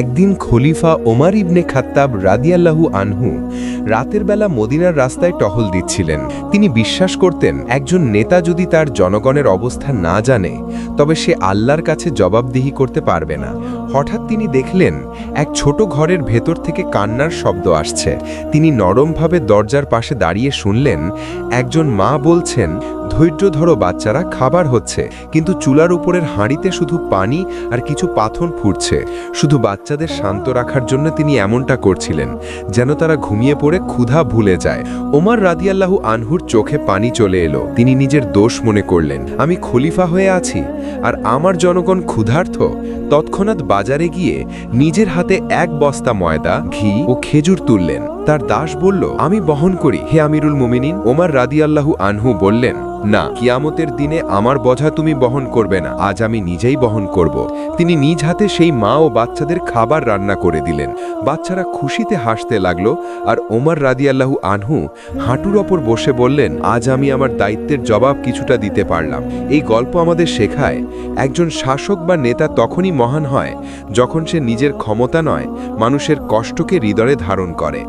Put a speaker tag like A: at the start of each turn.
A: একদিন খলিফা ওমার ইবনে খাত্তাব রাদিয়াল্লাহু আনহু রাতের বেলা মদিনার রাস্তায় টহল দিচ্ছিলেন। তিনি বিশ্বাস করতেন, একজন নেতা যদি তার জনগণের অবস্থা না জানে, তবে সে আল্লাহর কাছে জবাবদিহি করতে পারবে না। হঠাৎ তিনি দেখলেন, এক ছোট ঘরের ভেতর থেকে কান্নার শব্দ আসছে। তিনি নরমভাবে দরজার পাশে দাঁড়িয়ে শুনলেন, একজন মা বলছেন ধৈর্য ধরো বাচ্চারা, খাবার হচ্ছে। কিন্তু চুলার উপরের হাঁড়িতে শুধু পানি আর কিছু পাথর ফুটছে। শুধু বাচ্চাদের শান্ত রাখার জন্য তিনি এমনটা করছিলেন, যেন তারা ঘুমিয়ে পড়ে ক্ষুধা ভুলে যায়। ওমর রাদিয়াল্লাহু আনহুর চোখে পানি চলে এলো। তিনি নিজের দোষ মনে করলেন, আমি খলিফা হয়ে আছি, আর আমার জনগণ ক্ষুধার্থ তৎক্ষণাৎ বাজারে গিয়ে নিজের হাতে এক বস্তা ময়দা, ঘি ও খেজুর তুললেন। তার দাস বলল, আমি বহন করি, হে আমিরুল মুমিনিন। ওমর রাদিয়াল্লাহু আনহু বললেন, না, কিয়ামতের দিনে আমার বোঝা তুমি বহন করবে না, আজ আমি নিজেই বহন করব। তিনি নিজ হাতে সেই মা ও বাচ্চাদের খাবার রান্না করে দিলেন। বাচ্চারা খুশিতে হাসতে লাগল আর ওমর রাদিয়াল্লাহু আনহু হাঁটুর ওপর বসে বললেন, আজ আমি আমার দায়িত্বের জবাব কিছুটা দিতে পারলাম। এই গল্প আমাদের শেখায়, একজন শাসক বা নেতা তখনই মহান হয়, যখন সে নিজের ক্ষমতা নয়, মানুষের কষ্টকে হৃদয়ে ধারণ করে।